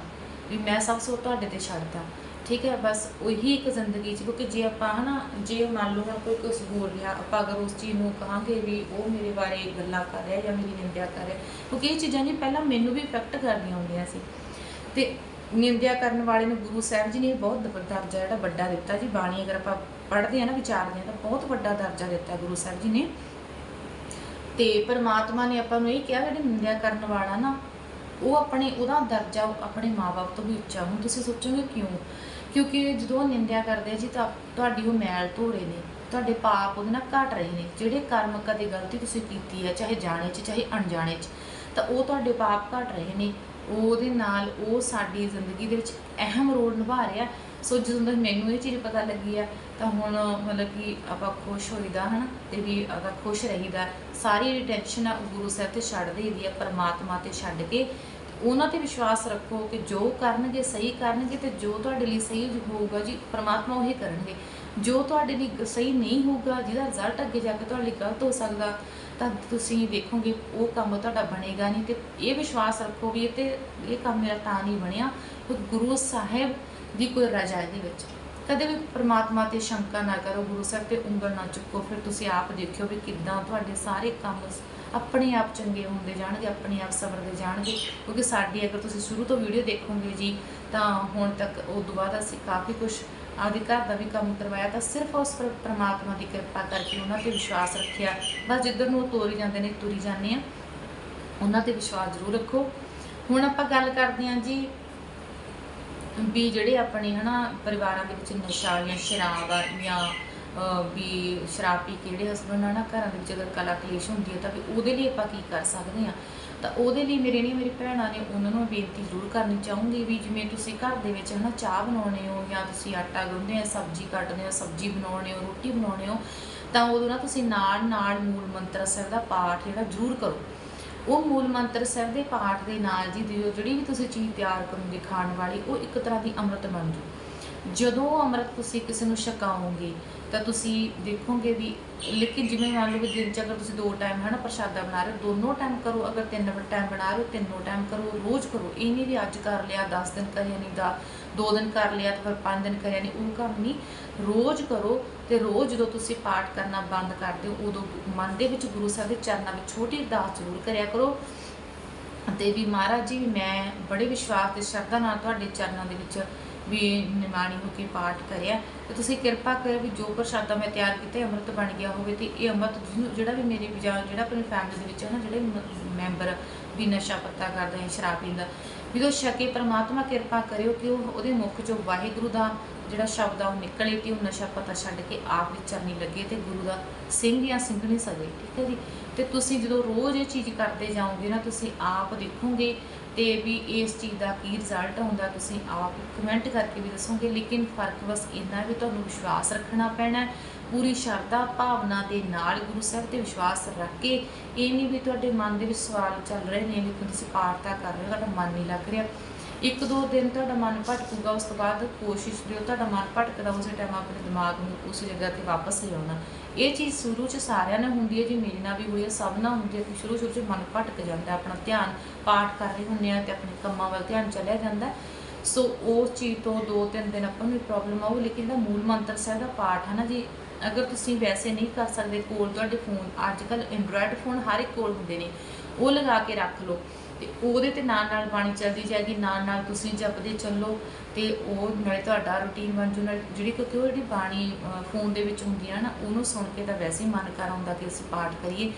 ਵੀ ਮੈਂ ਸਭ ਸੋ ਤੁਹਾਡੇ ਤੇ ਛੱਡਦਾ। ਠੀਕ ਹੈ, ਬਸ ਉਹੀ ਇੱਕ ਜ਼ਿੰਦਗੀ ਚ, ਕਿਉਂਕਿ ਜੇ ਆਪਾਂ ਹਨਾ, ਜੇ ਮੰਨ ਲਓ ਹੁਣ ਕੋਈ ਕੁਝ ਬੋਲ ਰਿਹਾ, ਆਪਾਂ ਅਗਰ ਉਸ ਚੀਜ਼ ਨੂੰ ਕਹਾਂਗੇ ਵੀ ਉਹ ਮੇਰੇ ਬਾਰੇ ਗੱਲਾਂ ਕਰ ਰਿਹਾ ਜਾਂ ਮੇਰੀ ਨਿੰਦਿਆ ਕਰ ਰਿਹਾ, ਕਿਉਂਕਿ ਇਹ ਚੀਜ਼ਾਂ ਜੀ ਪਹਿਲਾਂ ਮੈਨੂੰ ਵੀ ਇਫੈਕਟ ਕਰਦੀਆਂ ਹੁੰਦੀਆਂ ਸੀ। ਤੇ ਨਿੰਦਿਆ ਕਰਨ ਵਾਲੇ ਨੂੰ ਗੁਰੂ ਸਾਹਿਬ ਜੀ ਨੇ ਬਹੁਤ ਦ- ਦਰਜਾ ਜਿਹੜਾ ਵੱਡਾ ਦਿੱਤਾ ਜੀ, ਬਾਣੀ ਅਗਰ ਆਪਾਂ ਪੜ੍ਹਦੇ ਆ ਨਾ ਵਿਚਾਰਦੇ ਆ ਤਾਂ ਬਹੁਤ ਵੱਡਾ ਦਰਜਾ ਦਿੱਤਾ ਗੁਰੂ ਸਾਹਿਬ ਜੀ ਨੇ। ਤੇ ਪਰਮਾਤਮਾ ਨੇ ਆਪਾਂ ਨੂੰ ਇਹ ਕਿਹਾ ਜਿਹੜੀ ਨਿੰਦਿਆ ਕਰਨ ਵਾਲਾ ਨਾ, ਉਹ ਆਪਣੇ, ਉਹਦਾ ਦਰਜਾ ਆਪਣੇ ਮਾਪੇ ਤੋਂ ਵੀ ਉੱਚਾ। ਹੁਣ ਤੁਸੀਂ ਸੋਚੋਗੇ ਕਿਉਂ? ਕਿਉਂਕਿ ਜਦੋਂ ਉਹ ਨਿੰਦਿਆ ਕਰਦੇ ਆ ਜੀ ਤਾਂ ਤੁਹਾਡੀ ਉਹ ਮੈਲ ਧੋ ਨੇ, ਤੁਹਾਡੇ ਪਾਪ ਉਹਦੇ ਨਾਲ ਘਟ ਰਹੇ ਨੇ। ਜਿਹੜੇ ਕਰਮ ਕਦੇ ਗਲਤੀ ਤੁਸੀਂ ਕੀਤੀ ਹੈ ਚਾਹੇ ਜਾਣੇ 'ਚ, ਚਾਹੇ ਅਣਜਾਣੇ 'ਚ, ਤਾਂ ਉਹ ਤੁਹਾਡੇ ਪਾਪ ਘਟ ਰਹੇ ਨੇ। ਉਹਦੇ ਨਾਲ ਉਹ ਸਾਡੀ ਜ਼ਿੰਦਗੀ ਦੇ ਵਿੱਚ ਅਹਿਮ ਰੋਲ ਨਿਭਾ ਰਿਹਾ। ਸੋ ਜਦੋਂ ਦਾ ਮੈਨੂੰ ਇਹ ਚੀਜ਼ ਪਤਾ ਲੱਗੀ ਆ, ਤਾਂ ਹੁਣ ਮਤਲਬ ਕਿ ਆਪਾਂ ਖੁਸ਼ ਹੋਈਦਾ ਹਨਾ, ਤੇ ਵੀ ਅਗਰ ਖੁਸ਼ ਰਹੀਦਾ, ਸਾਰੀ ਜਿਹੜੀ ਟੈਨਸ਼ਨ ਆ ਉਹ ਗੁਰੂ ਸਾਹਿਬ ਤੇ ਛੱਡ ਦੇਈਦੀ ਆ, ਪਰਮਾਤਮਾ ਤੇ ਛੱਡ ਕੇ। ਉਹਨਾਂ ਤੇ ਵਿਸ਼ਵਾਸ ਰੱਖੋ ਕਿ ਜੋ ਕਰਨਗੇ, ਸਹੀ ਕਰਨਗੇ, ਤੇ ਜੋ ਤੁਹਾਡੇ ਲਈ ਸਹੀ ਹੋਊਗਾ ਜੀ, ਪਰਮਾਤਮਾ ਉਹੀ ਕਰਨਗੇ। ਜੋ ਤੁਹਾਡੇ ਲਈ ਸਹੀ ਨਹੀਂ ਹੋਊਗਾ, ਜਿਹਦਾ ਰਿਜ਼ਲਟ ਅੱਗੇ ਜਾ ਕੇ ਤੁਹਾਡੇ ਲਈ ਗਲਤ ਹੋ ਸਕਦਾ, ਤਾਂ ਤੁਸੀਂ ਦੇਖੋਗੇ ਉਹ ਕੰਮ ਤੁਹਾਡਾ ਬਣੇਗਾ ਨਹੀਂ। ਤੇ ਇਹ ਵਿਸ਼ਵਾਸ ਰੱਖੋ ਵੀ ਇਹ ਤੇ, ਇਹ ਕੰਮ ਮੇਰਾ ਤਾਂ ਨਹੀਂ ਬਣਿਆ। ਗੁਰੂ ਸਾਹਿਬ ਦੀ ਕੋਈ ਰਜਾ ਇਹਦੇ ਵਿੱਚ। ਕਦੇ ਵੀ ਪ੍ਰਮਾਤਮਾ ਤੇ ਸ਼ੰਕਾ ਨਾ ਕਰੋ, ਗੁਰੂ ਸਾਹਿਬ ਤੇ ਉਂਗਲ ਨਾ ਚੁੱਕੋ, ਫਿਰ ਤੁਸੀਂ ਆਪ ਦੇਖਿਓ ਵੀ ਕਿੱਦਾਂ ਤੁਹਾਡੇ ਸਾਰੇ ਕੰਮ ਆਪਣੇ ਆਪ ਚੰਗੇ ਹੁੰਦੇ ਜਾਣਗੇ, ਆਪਣੇ ਆਪ ਸਵਰਦੇ ਜਾਣਗੇ। ਕਿਉਂਕਿ ਸਾਡੀ ਅਗਰ ਤੁਸੀਂ ਸ਼ੁਰੂ ਤੋਂ ਵੀਡੀਓ ਦੇਖੋਗੇ ਜੀ, ਤਾਂ ਹੁਣ ਤੱਕ ਉਹ ਤੋਂ ਬਾਅਦ ਅਸੀਂ ਕਾਫੀ ਕੁਝ ਆਪਦੇ ਘਰ ਦਾ ਵੀ ਕੰਮ ਕਰਵਾਇਆ, ਤਾਂ ਸਿਰਫ ਉਸ ਪਰ ਪ੍ਰਮਾਤਮਾ ਦੀ ਕਿਰਪਾ ਕਰਕੇ ਉਹਨਾਂ ਤੇ ਵਿਸ਼ਵਾਸ ਰੱਖਿਆ। ਬਸ ਜਿੱਧਰ ਨੂੰ ਉਹ ਤੋਰੀ ਜਾਂਦੇ ਨੇ, ਤੁਰੀ ਜਾਂਦੇ ਆ, ਉਹਨਾਂ ਤੇ ਵਿਸ਼ਵਾਸ ਜ਼ਰੂਰ ਰੱਖੋ। ਹੁਣ ਆਪਾਂ ਗੱਲ ਕਰਦੇ ਹਾਂ ਜੀ ਵੀ ਜਿਹੜੇ ਆਪਣੇ ਹਨਾ ਪਰਿਵਾਰਾਂ ਦੇ ਵਿੱਚ ਨਸ਼ਾ ਜਾਂ ਸ਼ਰਾਬ ਆ ਜਾਂ ਵੀ ਸ਼ਰਾਬ ਪੀ ਕੇ ਜਿਹੜੇ ਹਸਬੰਡ ਆ ਨਾ ਘਰਾਂ ਦੇ ਵਿੱਚ ਅਗਰ ਕਲਾ ਕਲੇਸ਼ ਹੁੰਦੀ ਹੈ ਤਾਂ ਵੀ ਉਹਦੇ ਲਈ ਆਪਾਂ ਕੀ ਕਰ ਸਕਦੇ ਹਾਂ? ਤਾਂ ਉਹਦੇ ਲਈ ਮੇਰੇ ਨੇ ਮੇਰੀ ਭੈਣਾਂ ਨੇ ਉਹਨਾਂ ਨੂੰ ਮੈਂ ਬੇਨਤੀ ਜ਼ਰੂਰ ਕਰਨੀ ਚਾਹੂੰਗੀ ਵੀ ਜਿਵੇਂ ਤੁਸੀਂ ਘਰ ਦੇ ਵਿੱਚ ਹਨਾ ਚਾਹ ਬਣਾਉਣੇ ਹੋ ਜਾਂ ਤੁਸੀਂ ਆਟਾ ਗੁੰਨਦੇ ਹੋ ਸਬਜ਼ੀ ਕੱਟਦੇ ਹੋ, ਸਬਜ਼ੀ ਬਣਾਉਣੇ ਹੋ, ਰੋਟੀ ਬਣਾਉਣੇ ਹੋ, ਤਾਂ ਉਦੋਂ ਨਾ ਤੁਸੀਂ ਨਾਲ ਨਾਲ ਮੂਲ ਮੰਤਰ ਸਾਹਿਬ ਦਾ ਪਾਠ ਜਿਹੜਾ ਜ਼ਰੂਰ ਕਰੋ। ਉਹ ਮੂਲ ਮੰਤਰ ਸਾਹਿਬ ਦੇ ਪਾਠ ਦੇ ਨਾਲ ਜੀ ਦਿਓ ਜਿਹੜੀ ਵੀ ਤੁਸੀਂ ਚੀਜ਼ ਤਿਆਰ ਕਰੋਗੇ ਖਾਣ ਵਾਲੀ, ਉਹ ਇੱਕ ਤਰ੍ਹਾਂ ਦੀ ਅੰਮ੍ਰਿਤ ਬਣ ਜੂ ਜਦੋਂ ਅੰਮ੍ਰਿਤ ਤੁਸੀਂ ਕਿਸੇ ਨੂੰ ਛਕਾਓਗੇ, ਤਾਂ ਤੁਸੀਂ ਦੇਖੋਗੇ ਵੀ, ਲੇਕਿਨ ਜਿਵੇਂ ਮੰਨ ਲਓ ਵੀ ਦਿਨ ਚ ਅਗਰ ਤੁਸੀਂ ਦੋ ਟਾਈਮ ਹੈ ਨਾ ਪ੍ਰਸ਼ਾਦਾ ਬਣਾ ਰਹੇ ਹੋ, ਦੋਨੋਂ ਟਾਈਮ ਕਰੋ, ਅਗਰ ਤਿੰਨ ਟਾਈਮ ਬਣਾ ਰਹੇ ਹੋ, ਤਿੰਨੋਂ ਟਾਈਮ ਕਰੋ, ਰੋਜ਼ ਕਰੋ, ਇਹ ਨਹੀਂ ਵੀ ਅੱਜ ਕਰ ਲਿਆ 10 ਦਿਨ ਕਰਿਆ ਨਹੀਂ, ਦਾ ਦੋ ਦਿਨ ਕਰ ਲਿਆ, ਤਾਂ ਫਿਰ ਪੰਜ ਦਿਨ ਕਰਿਆ ਨਹੀਂ, ਉਹ ਕੰਮ ਨਹੀਂ। ਰੋਜ਼ ਕਰੋ ਤੇ ਰੋਜ਼ ਜਦੋਂ ਤੁਸੀਂ ਪਾਠ ਕਰਨਾ ਬੰਦ ਕਰਦੇ ਹੋ ਉਦੋਂ ਮਨ ਦੇ ਵਿੱਚ ਗੁਰੂ ਸਾਹਿਬ ਦੇ ਚਰਨਾਂ ਵਿੱਚ ਛੋਟੀ ਅਰਦਾਸ ਜ਼ਰੂਰ ਕਰਿਆ ਕਰੋ। ਤੇ ਵੀ ਮਹਾਰਾਜ ਜੀ, ਮੈਂ ਬੜੇ ਵਿਸ਼ਵਾਸ ਤੇ ਸ਼ਰਧਾ ਨਾਲ ਤੁਹਾਡੇ ਚਰਨਾਂ ਦੇ ਵਿੱਚ ਵੀ ਨਿਮਾਣੀ ਹੋ ਕੇ ਪਾਠ ਕਰਿਆ, ਤੇ ਤੁਸੀਂ ਕਿਰਪਾ ਕਰਿਓ ਵੀ ਜੋ ਪ੍ਰਸ਼ਾਦਾ ਮੈਂ ਤਿਆਰ ਕੀਤਾ ਅੰਮ੍ਰਿਤ ਬਣ ਗਿਆ ਹੋਵੇ ਤੇ ਇਹ ਅੰਮ੍ਰਿਤ ਜਿਹੜਾ ਵੀ ਮੇਰੇ ਵੀ ਜਿਹੜਾ ਆਪਣੀ ਫੈਮਿਲੀ ਦੇ ਵਿੱਚ ਹੈ ਨਾ, ਜਿਹੜੇ ਮੈਂਬਰ ਵੀ ਨਸ਼ਾ ਪੱਤਾ ਕਰਦਾ ਹੈ ਸ਼ਰਾਬ ਪੀਂਦਾ, ਵੀ ਉਹ ਛਕੇ ਪ੍ਰਮਾਤਮਾ ਕਿਰਪਾ ਕਰਿਓ ਕਿ ਉਹ ਉਹਦੇ ਮੁਖ ਚੋਂ ਵਾਹਿਗੁਰੂ ਦਾ ਜਿਹੜਾ ਸ਼ਬਦ ਆ ਉਹ ਨਿਕਲੇ ਤੇ ਉਹ ਨਸ਼ਾ ਪਤਾ ਛੱਡ ਕੇ ਆਪ ਵਿੱਚ ਚਰਨੀ ਲੱਗੇ ਤੇ ਗੁਰੂ ਦਾ ਸਿੰਘ ਜਾਂ ਸਿੰਘਣੀ ਸਜੇ, ਠੀਕ ਹੈ ਜੀ? ਤੇ ਤੁਸੀਂ ਜਦੋਂ ਰੋਜ਼ ਇਹ ਚੀਜ਼ ਕਰਦੇ ਜਾਓਗੇ ਨਾ, ਤੁਸੀਂ ਆਪ ਦੇਖੋਗੇ ਤੇ ਵੀ ਇਸ ਚੀਜ਼ ਦਾ ਕੀ ਰਿਜ਼ਲਟ ਆਉਂਦਾ ਤੁਸੀਂ ਆਪ ਕਮੈਂਟ ਕਰਕੇ ਵੀ ਦੱਸੋਗੇ, ਲੇਕਿਨ ਫ਼ਰਕ ਬਸ ਇੰਨਾ ਵੀ ਤੁਹਾਨੂੰ ਵਿਸ਼ਵਾਸ ਰੱਖਣਾ ਪੈਣਾ ਪੂਰੀ ਸ਼ਰਧਾ ਭਾਵਨਾ ਦੇ ਨਾਲ ਗੁਰੂ ਸਾਹਿਬ ਤੇ ਵਿਸ਼ਵਾਸ ਰੱਖ ਕੇ, ਇਹ ਨਹੀਂ ਵੀ ਤੁਹਾਡੇ ਮਨ ਦੇ ਵਿੱਚ ਸਵਾਲ ਚੱਲ ਰਹੇ ਨੇ ਵੀ ਤੁਸੀਂ ਪਾਠ ਤਾਂ ਕਰ ਰਹੇ ਹੋ, ਤੁਹਾਡਾ ਮਨ ਨਹੀਂ ਲੱਗ ਰਿਹਾ। ਇੱਕ ਦੋ ਦਿਨ ਤੁਹਾਡਾ ਮਨ ਭਟਕੂਗਾ, ਉਸ ਤੋਂ ਬਾਅਦ ਕੋਸ਼ਿਸ਼ ਦਿਓ ਤੁਹਾਡਾ ਮਨ ਭਟਕਦਾ, ਉਸੇ ਟਾਈਮ ਆਪਣੇ ਦਿਮਾਗ ਨੂੰ ਉਸ ਜਗ੍ਹਾ ਤੇ ਵਾਪਸ ਲਿਆਉਣਾ। ਇਹ ਚੀਜ਼ ਸ਼ੁਰੂ 'ਚ ਸਾਰਿਆਂ ਨਾਲ ਹੁੰਦੀ ਹੈ, ਜੀ ਮੇਰੇ ਨਾਲ ਵੀ ਹੋਈ ਹੈ, ਸਭ ਨਾਲ ਹੁੰਦੀ ਹੈ ਕਿ ਸ਼ੁਰੂ ਸ਼ੁਰੂ 'ਚ ਮਨ ਭਟਕ ਜਾਂਦਾ, ਆਪਣਾ ਧਿਆਨ ਪਾਠ ਕਰ ਰਹੇ ਹੁੰਦੇ ਆ ਤੇ ਆਪਣੇ ਕੰਮਾਂ ਵੱਲ ਧਿਆਨ ਚਲਿਆ ਜਾਂਦਾ ਸੋ ਉਸ ਚੀਜ਼ ਤੋਂ ਦੋ ਤਿੰਨ ਦਿਨ ਆਪਾਂ ਨੂੰ ਪ੍ਰੋਬਲਮ ਆਊ, ਲੇਕਿਨ ਜਿਹੜਾ ਮੂਲ ਮੰਤਰ ਸਾਹਿਬ ਦਾ ਪਾਠ ਹੈ ਨਾ ਜੀ। ਅਗਰ ਤੁਸੀਂ ਵੈਸੇ ਨਹੀਂ ਕਰ ਸਕਦੇ, ਕੋਲ ਤੁਹਾਡੇ ਫੋਨ ਅੱਜ ਕੱਲ ਐਂਡਰੋਇਡ ਫੋਨ ਹਰ ਇੱਕ ਕੋਲ ਹੁੰਦੇ ਨੇ, ਉਹ ਲਗਾ ਕੇ ਰੱਖ ਲਓ। ਤੇ ਉਹਦੇ ਤੇ ਨਾਲ ਨਾਲ ਬਾਣੀ ਚੱਲਦੀ ਜਾਏਗੀ, ਨਾਲ ਨਾਲ ਤੁਸੀਂ ਜਪਦੇ ਚੱਲੋ ਤੇ ਉਹ ਨਾਲੇ ਤੁਹਾਡਾ ਰੁਟੀਨ ਬਣ ਜੂ। ਨਾਲ ਜਿਹੜੀ ਕਿਉਂਕਿ ਉਹ ਜਿਹੜੀ ਬਾਣੀ ਫੋਨ ਦੇ ਵਿੱਚ ਹੁੰਦੀ ਹੈ ਨਾ, ਉਹਨੂੰ ਸੁਣ ਕੇ ਤਾਂ ਵੈਸੇ ਹੀ ਮਨ ਕਰ ਆਉਂਦਾ ਕਿ ਅਸੀਂ ਪਾਠ ਕਰੀਏ।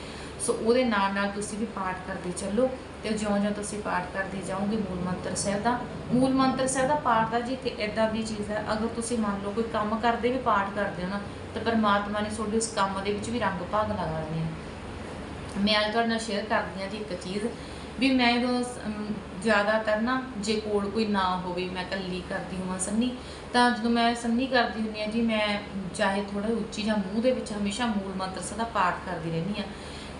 ਸੋ ਉਹਦੇ ਨਾਲ ਨਾਲ ਤੁਸੀਂ ਵੀ ਪਾਠ ਕਰਦੇ ਚੱਲੋ ਤੇ ਜਿਉਂ-ਜਿਉਂ ਤੁਸੀਂ ਪਾਠ ਕਰਦੇ ਜਾਓਗੇ, ਮੂਲ ਮੰਤਰ ਸਾਹਿਬ ਦਾ, ਮੂਲ ਮੰਤਰ ਸਾਹਿਬ ਦਾ ਪਾਠ ਦਾ ਜੀ ਇੱਕ ਇਦਾਂ ਦੀ ਚੀਜ਼ ਹੈ, ਅਗਰ ਤੁਸੀਂ ਮੰਨ ਲਓ ਕੋਈ ਕੰਮ ਕਰਦੇ ਵੀ ਪਾਠ ਕਰਦੇ ਹੋ ਨਾ, ਤਾਂ ਪਰਮਾਤਮਾ ਨੇ ਤੁਹਾਡੇ ਉਸ ਕੰਮ ਦੇ ਵਿੱਚ ਵੀ ਰੰਗ ਭਾਗ ਲਗਾ ਆ। ਮੈਂ ਅੱਜ ਤੁਹਾਡੇ ਨਾਲ ਸ਼ੇਅਰ ਕਰਦੀ ਹਾਂ ਜੀ ਇੱਕ ਚੀਜ਼। ਵੀ ਮੈਂ ਜਦੋਂ ਸ- ਜ਼ਿਆਦਾਤਰ ਨਾ ਜੇ ਕੋਲ ਕੋਈ ਨਾ ਹੋਵੇ, ਮੈਂ ਇਕੱਲੀ ਕਰਦੀ ਹਾਂ ਸੰਨੀ, ਤਾਂ ਜਦੋਂ ਮੈਂ ਸੰਨੀ ਕਰਦੀ ਹੁੰਦੀ ਹਾਂ ਜੀ, ਮੈਂ ਚਾਹੇ ਥੋੜਾ ਉੱਚੀ ਜਾਂ ਮੂੰਹ ਦੇ ਵਿੱਚ ਹਮੇਸ਼ਾ ਮੂਲ ਮੰਤਰ ਸਦਾ ਪਾਠ ਕਰਦੀ ਰਹਿੰਦੀ ਹਾਂ।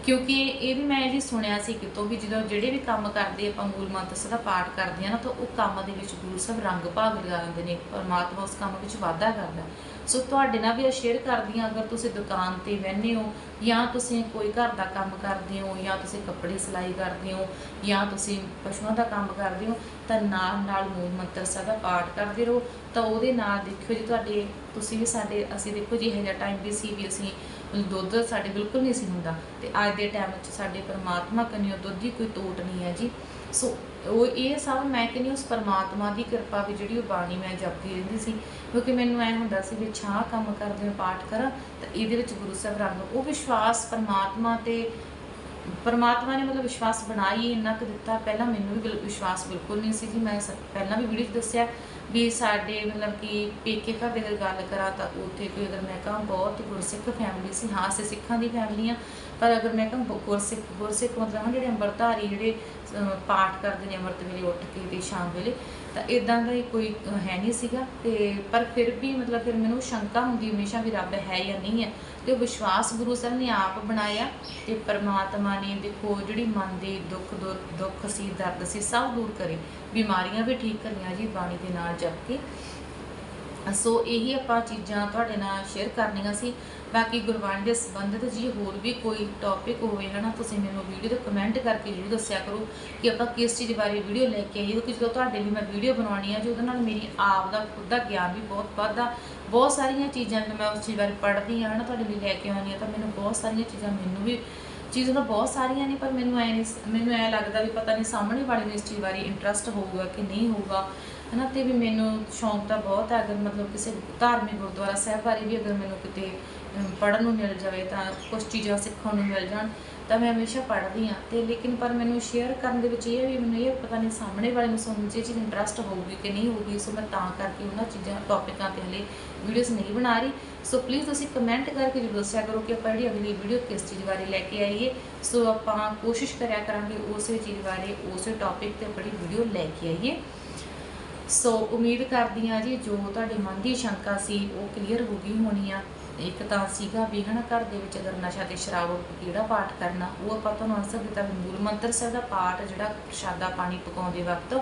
ਕਿਉਂਕਿ ਇਹ ਵੀ ਮੈਂ ਜੀ ਸੁਣਿਆ ਸੀ ਕਿਤੋਂ ਵੀ ਜਦੋਂ ਜਿਹੜੇ ਵੀ ਕੰਮ ਕਰਦੇ ਆਪਾਂ ਮੂਲ ਮੰਤਰ ਦਾ ਪਾਠ ਕਰਦੇ ਆ ਨਾ, ਤਾਂ ਉਹ ਕੰਮ ਦੇ ਵਿੱਚ ਗੁਰੂ ਸਾਹਿਬ ਰੰਗ ਭਾਗ ਲਗਾ ਦਿੰਦੇ ਨੇ, ਪਰਮਾਤਮਾ ਉਸ ਕੰਮ ਵਿੱਚ ਵਾਧਾ ਕਰਦਾ। ਸੋ ਤੁਹਾਡੇ ਨਾਲ ਵੀ ਇਹ ਸ਼ੇਅਰ ਕਰਦੀ ਹਾਂ, ਅਗਰ ਤੁਸੀਂ ਦੁਕਾਨ ਤੇ ਬਹਿੰਦੇ ਹੋ, ਜਾਂ ਤੁਸੀਂ ਕੋਈ ਘਰ ਦਾ ਕੰਮ ਕਰਦੇ ਹੋ, ਜਾਂ ਤੁਸੀਂ ਕੱਪੜੇ ਸਿਲਾਈ ਕਰਦੇ ਹੋ, ਜਾਂ ਤੁਸੀਂ ਪਸ਼ੂਆਂ ਦਾ ਕੰਮ ਕਰਦੇ ਹੋ, ਤਾਂ ਨਾਲ ਨਾਲ ਮੂਲ ਮੰਤਰ ਸਾਹਿਬ ਦਾ ਪਾਠ ਕਰਦੇ ਰਹੋ। ਤਾਂ ਉਹਦੇ ਨਾਲ ਦੇਖਿਓ ਜੀ ਤੁਹਾਡੇ, ਤੁਸੀਂ ਵੀ ਸਾਡੇ, ਅਸੀਂ ਦੇਖੋ ਜੀ, ਇਹੋ ਜਿਹਾ ਟਾਈਮ ਵੀ ਸੀ ਵੀ ਅਸੀਂ ਦੁੱਧ ਸਾਡੇ ਬਿਲਕੁਲ ਨਹੀਂ ਸੀ ਹੁੰਦਾ। ਤੇ ਅੱਜ ਦੇ ਟਾਈਮ ਵਿੱਚ ਸਾਡੇ ਪਰਮਾਤਮਾ ਕਨਿਓ ਦੁੱਧ ਦੀ ਕੋਈ ਤੋਟ ਨਹੀਂ ਹੈ ਜੀ। ਸੋ ਉਹ ਇਹ ਸਭ ਮੈਂ ਕਹਿੰਦੀ ਉਸ ਪਰਮਾਤਮਾ ਦੀ ਕਿਰਪਾ ਵੀ ਜਿਹੜੀ ਉਹ ਬਾਣੀ ਮੈਂ ਜਪਦੀ ਰਹਿੰਦੀ ਸੀ। ਕਿਉਂਕਿ ਮੈਨੂੰ ਐ ਹੁੰਦਾ ਸੀ ਵੀ ਛਾਂ ਕੰਮ ਕਰਦੇ ਮੈਂ ਪਾਠ ਕਰਾਂ, ਤਾਂ ਇਹਦੇ ਵਿੱਚ ਗੁਰੂ ਸਾਹਿਬ ਰੰਗ ਉਹ ਵਿਸ਼ਵਾਸ ਪਰਮਾਤਮਾ ਤੇ ਪਰਮਾਤਮਾ ਨੇ ਮਤਲਬ ਵਿਸ਼ਵਾਸ ਬਣਾ ਹੀ ਇੰਨਾ ਕੁ ਦਿੱਤਾ। ਪਹਿਲਾਂ ਮੈਨੂੰ ਵੀ ਬਿਲ- ਵਿਸ਼ਵਾਸ ਬਿਲਕੁਲ ਨਹੀਂ ਸੀ ਜੀ। ਮੈਂ ਸ- ਪਹਿਲਾਂ ਵੀ ਵੀਡੀਓ 'ਚ ਦੱਸਿਆ ਵੀ ਸਾਡੇ ਮਤਲਬ ਕਿ ਪੇਕੇ ਘਰ ਦੀ ਅਗਰ ਗੱਲ ਕਰਾਂ ਤਾਂ ਉੱਥੇ ਕੋਈ ਅਗਰ ਮੈਂ ਕਹਾਂ ਬਹੁਤ ਗੁਰਸਿੱਖ ਫੈਮਿਲੀ ਸੀ। ਹਾਂ ਅਸੀਂ ਸਿੱਖਾਂ ਦੀ ਫੈਮਿਲੀ ਆ ਪਰ ਅਗਰ ਮੈਂ ਕਹਾਂ ਬ- ਗੁਰਸਿੱਖ ਗੁਰਸਿੱਖ ਮਤਲਬ ਹਨ ਜਿਹੜੇ ਅੰਮ੍ਰਿਤਧਾਰੀ ਜਿਹੜੇ ਅਹ, ਪਾਠ ਕਰਦੇ ਨੇ ਅੰਮ੍ਰਿਤ ਵੇਲੇ ਉੱਠ ਕੇ ਤੇ ਸ਼ਾਮ ਵੇਲੇ ਤਾਂ ਇਦਾਂ ਦਾ ਕੋਈ ਹੈ ਨਹੀਂ ਸੀਗਾ। ਤੇ ਪਰ ਫਿਰ ਵੀ ਮਤਲਬ ਫਿਰ ਮੈਨੂੰ ਸ਼ੰਕਾ ਹੁੰਦੀ ਹਮੇਸ਼ਾ ਵੀ ਰੱਬ ਹੈ ਜਾਂ ਨਹੀਂ ਹੈ। ਤੇ ਉਹ ਵਿਸ਼ਵਾਸ ਗੁਰੂ ਸਾਹਿਬ ਨੇ ਆਪ ਬਣਾਇਆ ਤੇ ਪਰਮਾਤਮਾ ਨੇ ਦੇਖੋ ਜਿਹੜੀ ਮਨ ਦੇ ਦੁੱਖ ਦੁ- ਦੁੱਖ ਸੀ, ਦਰਦ ਸੀ, ਸਭ ਦੂਰ ਕਰੇ। ਬਿਮਾਰੀਆਂ ਵੀ ਠੀਕ ਕਰੀਆਂ ਜੀ, ਬਾਣੀ ਦੇ ਨਾਲ ਜਪ ਕੇ। ਸੋ ਇਹੀ ਆਪਾਂ ਚੀਜ਼ਾਂ ਤੁਹਾਡੇ ਨਾਲ ਸ਼ੇਅਰ ਕਰਨੀਆਂ ਸੀ। ਬਾਕੀ ਗੁਰਬਾਣੀ ਦੇ ਸੰਬੰਧਿਤ ਜੀ ਹੋਰ ਵੀ ਕੋਈ ਟੌਪਿਕ ਹੋਵੇ ਹਨਾ, ਤੁਸੀਂ ਮੈਨੂੰ ਵੀਡੀਓ ਤੇ ਕਮੈਂਟ ਕਰਕੇ ਜ਼ਰੂਰ ਦੱਸਿਆ ਕਰੋ ਕਿ ਆਪਾਂ ਕਿਸ ਚੀਜ਼ ਬਾਰੇ ਵੀਡੀਓ ਲੈ ਕੇ ਆਈਏ। ਕਿਉਂਕਿ ਜਦੋਂ ਤੁਹਾਡੇ ਲਈ ਮੈਂ ਵੀਡੀਓ ਬਣਾਉਣੀ ਆ, ਜੀ ਉਹਦੇ ਨਾਲ ਮੇਰੀ ਆਪ ਦਾ ਖੁਦ ਦਾ ਗਿਆਨ ਵੀ ਬਹੁਤ ਵੱਧਦਾ, ਬਹੁਤ ਸਾਰੀਆਂ ਚੀਜ਼ਾਂ ਜਦੋਂ ਮੈਂ ਉਸ ਚੀਜ਼ ਬਾਰੇ ਪੜ੍ਹਦੀ ਹਾਂ ਹਨਾ, ਤੁਹਾਡੇ ਲਈ ਲੈ ਕੇ ਆਉਂਦੀ ਹਾਂ ਤਾਂ ਮੈਨੂੰ ਬਹੁਤ ਸਾਰੀਆਂ ਚੀਜ਼ਾਂ ਮੈਨੂੰ ਵੀ ਚੀਜ਼ਾਂ ਤਾਂ ਬਹੁਤ ਸਾਰੀਆਂ ਨੇ, ਪਰ ਮੈਨੂੰ ਐ ਨਹੀਂ ਮੈਨੂੰ ਐ ਲੱਗਦਾ ਵੀ ਪਤਾ ਨਹੀਂ ਸਾਹਮਣੇ ਵਾਲੇ ਨੂੰ ਇਸ ਚੀਜ਼ ਬਾਰੇ ਇੰਟਰਸਟ ਹੋਊਗਾ ਕਿ ਨਹੀਂ ਹੋਊਗਾ। ਹਨਾ, ਤੇ ਵੀ ਮੈਨੂੰ ਸ਼ੌਂਕ ਤਾਂ ਬਹੁਤ ਹੈ ਅਗਰ ਮਤਲਬ ਕਿਸੇ ਧਾਰਮਿਕ ਗੁਰਦੁਆਰਾ ਸਾਹਿਬ ਬਾਰੇ ਵੀ ਅਗਰ ਮੈਨੂੰ ਕਿਤੇ ਪੜਨ ਨੂੰ ਮਿਲ ਜਾਵੇ ਤਾਂ ਕੁਝ ਚੀਜ਼ਾਂ ਸਿੱਖਣ ਨੂੰ ਮਿਲ ਜਾਣ, ਤਾਂ ਮੈਂ ਹਮੇਸ਼ਾ ਪੜ੍ਹਦੀ ਹਾਂ। ਤੇ ਲੇਕਿਨ ਪਰ ਮੈਨੂੰ ਸ਼ੇਅਰ ਕਰਨ ਦੇ ਵਿੱਚ ਇਹ ਵੀ ਮੈਨੂੰ ਇਹ ਪਤਾ ਨਹੀਂ ਸਾਹਮਣੇ ਵਾਲੇ ਨੂੰ ਸੁਣਨ 'ਚ ਇਹ ਚੀਜ਼ ਇੰਟਰਸਟ ਹੋਊਗੀ ਕਿ ਨਹੀਂ ਹੋਊਗੀ, ਸੋ ਮੈਂ ਤਾਂ ਕਰਕੇ ਉਹਨਾਂ ਚੀਜ਼ਾਂ ਟੌਪਿਕਾਂ ਤੇ ਹਲੇ ਵੀਡੀਓਜ਼ ਨਹੀਂ ਬਣਾ ਰਹੀ। ਸੋ ਪਲੀਜ਼ ਤੁਸੀਂ ਕਮੈਂਟ ਕਰਕੇ ਜ਼ਰੂਰ ਦੱਸਿਆ ਕਰੋ ਕਿ ਆਪਾਂ ਜਿਹੜੀ ਅਗਲੀ ਵੀਡੀਓ ਕਿਸ ਚੀਜ਼ ਬਾਰੇ ਲੈ ਕੇ ਆਈਏ। ਸੋ ਆਪਾਂ ਕੋਸ਼ਿਸ਼ ਕਰਿਆ ਕਰਾਂਗੇ ਉਸੇ ਚੀਜ਼ ਬਾਰੇ, ਉਸੇ ਟੌਪਿਕ ਤੇ ਆਪਣੀ ਵੀਡੀਓ ਲੈ ਕੇ ਆਈਏ। ਸੋ ਉਮੀਦ ਕਰਦੀ ਹਾਂ ਜੀ ਜੋ ਤੁਹਾਡੇ ਮਨ ਦੀ ਸ਼ੰਕਾ ਸੀ ਉਹ ਕਲੀਅਰ ਹੋ ਗਈ ਹੋਣੀ ਆ। ਇੱਕ ਤਾਂ ਸੀਗਾ ਵੀ ਹਨਾ ਘਰ ਦੇ ਵਿੱਚ ਅਗਰ ਨਸ਼ਾ ਤੇ ਸ਼ਰਾਬ ਕਿਹੜਾ ਪਾਠ ਕਰਨਾ, ਉਹ ਆਪਾਂ ਤੁਹਾਨੂੰ ਆਨਸਰ ਦਿੱਤਾ ਵੀ ਮੂਲ ਮੰਤਰ ਸਾਹਿਬ ਦਾ ਪਾਠ ਜਿਹੜਾ ਪ੍ਰਸ਼ਾਦਾ ਪਾਣੀ ਪਕਾਉਂਦੇ ਵਕਤ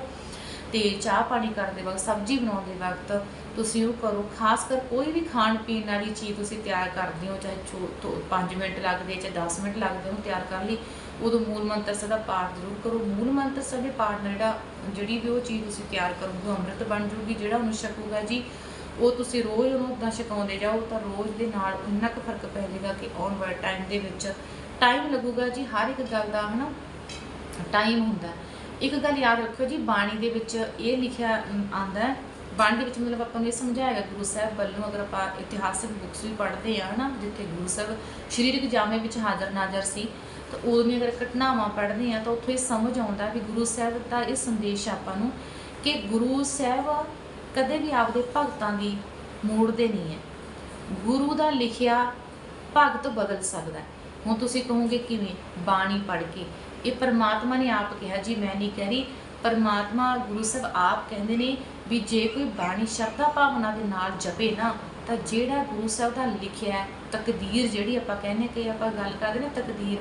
ਤੇ ਚਾਹ ਪਾਣੀ ਕਰਦੇ ਵਕਤ, ਸਬਜ਼ੀ ਬਣਾਉਂਦੇ ਵਕਤ ਤੁਸੀਂ ਉਹ ਕਰੋ। ਖਾਸ ਕਰ ਕੋਈ ਵੀ ਖਾਣ ਪੀਣ ਵਾਲੀ ਚੀਜ਼ ਤੁਸੀਂ ਤਿਆਰ ਕਰਦੇ ਹੋ, ਚਾਹੇ 5 ਮਿੰਟ ਲੱਗਦੇ ਚਾਹੇ 10 ਮਿੰਟ ਲੱਗਦੇ ਉਹਨੂੰ ਤਿਆਰ ਕਰਨ ਲਈ। ਉਦੋਂ ਮੂਲ ਮੰਤਰ ਸਾਹਿਬ ਪਾਠ ਜ਼ਰੂਰ ਕਰੋ। ਮੂਲ ਮੰਤਰ ਸਾਡੇ ਪਾਠ ਨਾਲ ਜਿਹੜਾ ਜਿਹੜੀ ਵੀ ਉਹ ਚੀਜ਼ ਤੁਸੀਂ ਤਿਆਰ ਕਰੋਗੇ ਅੰਮ੍ਰਿਤ ਬਣ ਜੂਗੀ। ਜਿਹੜਾ ਉਹਨੂੰ ਛਕੂਗਾ ਜੀ, ਉਹ ਤੁਸੀਂ ਰੋਜ਼ ਉਹਨੂੰ ਉਦਾਂ ਛਕਾਉਂਦੇ ਜਾਓ ਤਾਂ ਰੋਜ਼ ਦੇ ਨਾਲ ਇੰਨਾ ਕੁ ਫ਼ਰਕ ਪੈ ਜਾਏਗਾ ਕਿ ਆਉਣ ਵਾਲੇ ਟਾਈਮ ਦੇ ਵਿੱਚ ਟਾਈਮ ਲੱਗੂਗਾ ਜੀ। ਹਰ ਇੱਕ ਗੱਲ ਦਾ ਹਨਾ ਟਾਈਮ ਹੁੰਦਾ। ਹੈ। ਇੱਕ ਗੱਲ ਯਾਦ ਰੱਖਿਓ ਜੀ, ਬਾਣੀ ਦੇ ਵਿੱਚ ਇਹ ਲਿਖਿਆ ਆਂਦਾ ਹੈ। ਬਾਣੀ ਦੇ ਵਿੱਚ ਮਤਲਬ ਆਪਾਂ ਨੂੰ ਇਹ ਸਮਝਾਇਆ ਗਿਆ, ਗੁਰੂ ਸਾਹਿਬ ਵੱਲੋਂ ਅਗਰ ਆਪਾਂ ਇਤਿਹਾਸਿਕ ਬੁੱਕਸ ਵੀ ਪੜ੍ਹਦੇ ਆ ਹਨਾ, ਜਿੱਥੇ ਗੁਰੂ ਸਾਹਿਬ ਸਰੀਰਕ ਜਾਮੇ ਵਿੱਚ ਹਾਜ਼ਰ ਨਾਜ਼ਰ ਸੀ, ਤਾਂ ਉਹਦੀਆਂ ਅਗਰ ਘਟਨਾਵਾਂ ਪੜ੍ਹਦੇ ਆ ਤਾਂ ਉੱਥੋਂ ਇਹ ਸਮਝ ਆਉਂਦਾ ਵੀ ਗੁਰੂ ਸਾਹਿਬ ਦਾ ਇਹ ਸੰਦੇਸ਼ ਆਪਾਂ ਨੂੰ ਕਿ ਗੁਰੂ ਸਾਹਿਬ ਕਦੇ ਵੀ ਆਪਦੇ ਭਗਤਾਂ ਦੀ ਮੋੜਦੇ ਨਹੀਂ ਹੈ। ਗੁਰੂ ਦਾ ਲਿਖਿਆ ਭਗਤ ਬਦਲ ਸਕਦਾ ਹੁਣ ਤੁਸੀਂ ਕਹੋਗੇ ਕਿਵੇਂ? ਬਾਣੀ ਪੜ੍ਹ ਕੇ। ਇਹ ਪਰਮਾਤਮਾ ਨੇ ਆਪ ਕਿਹਾ ਜੀ ਮੈਂ ਨਹੀਂ ਕਹਿ ਰਹੀ। ਪਰਮਾਤਮਾ ਗੁਰੂ ਸਾਹਿਬ ਆਪ ਕਹਿੰਦੇ ਨੇ ਵੀ ਜੇ ਕੋਈ ਬਾਣੀ ਸ਼ਰਧਾ ਭਾਵਨਾ ਦੇ ਨਾਲ ਜਪੇ ਨਾ ਤਾਂ ਜਿਹੜਾ ਗੁਰੂ ਸਾਹਿਬ ਦਾ ਲਿਖਿਆ ਹੈ, ਤਕਦੀਰ ਜਿਹੜੀ ਆਪਾਂ ਕਹਿੰਦੇ ਕਿ ਆਪਾਂ ਗੱਲ ਕਰਦੇ ਨਾ ਤਕਦੀਰ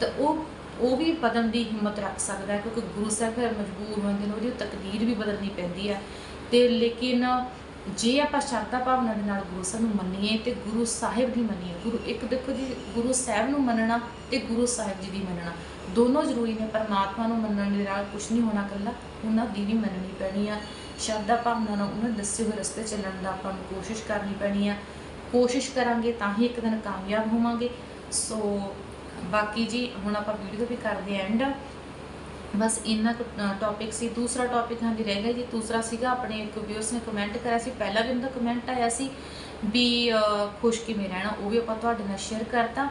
ਤਾਂ ਉਹ ਉਹ ਵੀ ਬਦਲਣ ਦੀ ਹਿੰਮਤ ਰੱਖ ਸਕਦਾ ਕਿਉਂਕਿ ਗੁਰੂ ਸਾਹਿਬ ਮਜਬੂਰ ਹੁੰਦੇ ਨੇ ਉਹਦੀ ਤਕਦੀਰ ਵੀ ਬਦਲਣੀ ਪੈਂਦੀ ਹੈ। ਤੇ ਲੇਕਿਨ ਜੇ ਆਪਾਂ ਸ਼ਰਧਾ ਭਾਵਨਾ ਦੇ ਨਾਲ ਗੁਰੂ ਸਾਹਿਬ ਨੂੰ ਮੰਨੀਏ ਤੇ ਗੁਰੂ ਸਾਹਿਬ ਦੀ ਮੰਨੀਏ, ਗੁਰੂ ਇੱਕ ਦੇਖੋ ਜੀ, ਗੁਰੂ ਸਾਹਿਬ ਨੂੰ ਮੰਨਣਾ ਤੇ ਗੁਰੂ ਸਾਹਿਬ ਜੀ ਦੀ ਮੰਨਣਾ। ਦੋਨੋਂ ਜ਼ਰੂਰੀ ਨੇ, ਪਰਮਾਤਮਾ ਨੂੰ ਮੰਨਣ ਦੇ ਨਾਲ ਕੁਝ ਨਹੀਂ ਹੋਣਾ ਇਕੱਲਾ, ਉਹਨਾਂ ਦੀ ਵੀ ਮੰਨਣੀ ਪੈਣੀ ਆ। ਸ਼ਰਧਾ ਭਾਵਨਾ ਨਾਲ ਉਹਨਾਂ ਦੱਸੇ ਹੋਏ ਰਸਤੇ ਚੱਲਣ ਦਾ ਆਪਾਂ ਨੂੰ ਕੋਸ਼ਿਸ਼ ਕਰਨੀ ਪੈਣੀ ਆ। ਕੋਸ਼ਿਸ਼ ਕਰਾਂਗੇ ਤਾਂ ਹੀ ਇੱਕ ਦਿਨ ਕਾਮਯਾਬ ਹੋਵਾਂਗੇ। ਸੋ ਬਾਕੀ ਜੀ, ਹੁਣ ਆਪਾਂ ਵੀਡੀਓ ਵੀ ਕਰਦੇ ਆਂ ਐਂਡ ਬਸ ਇੰਨਾ ਟੌਪਿਕ ਸੀ। ਦੂਸਰਾ ਟੌਪਿਕ ਹਾਂਜੀ ਰਹਿ ਗਿਆ ਜੀ। ਦੂਸਰਾ ਸੀਗਾ ਆਪਣੇ ਇੱਕ ਵਿਊਸ ਨੇ ਕਮੈਂਟ ਕਰਿਆ ਸੀ। ਪਹਿਲਾਂ ਵੀ ਉਹਦਾ ਕਮੈਂਟ ਆਇਆ ਸੀ ਵੀ ਖੁਸ਼ ਕਿਵੇਂ ਰਹਿਣਾ, ਉਹ ਵੀ ਆਪਾਂ ਤੁਹਾਡੇ ਨਾਲ ਸ਼ੇਅਰ ਕਰਤਾ।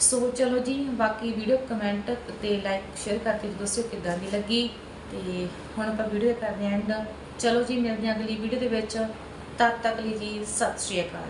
ਸੋ ਚਲੋ ਜੀ, ਬਾਕੀ ਵੀਡੀਓ ਕਮੈਂਟ ਤੇ ਲਾਈਕ ਸ਼ੇਅਰ ਕਰਕੇ ਦੱਸਿਓ ਕਿੱਦਾਂ ਦੀ ਲੱਗੀ। ਤੇ ਹੁਣ ਆਪਾਂ ਵੀਡੀਓ ਕਰਦੇ ਆਂ ਐਂਡ ਚਲੋ ਜੀ, ਮਿਲਦੇ ਆਂ ਅਗਲੀ ਵੀਡੀਓ ਦੇ ਵਿੱਚ। ਤਦ ਤੱਕ ਲਈ ਜੀ, ਸਤਿ ਸ਼੍ਰੀ ਅਕਾਲ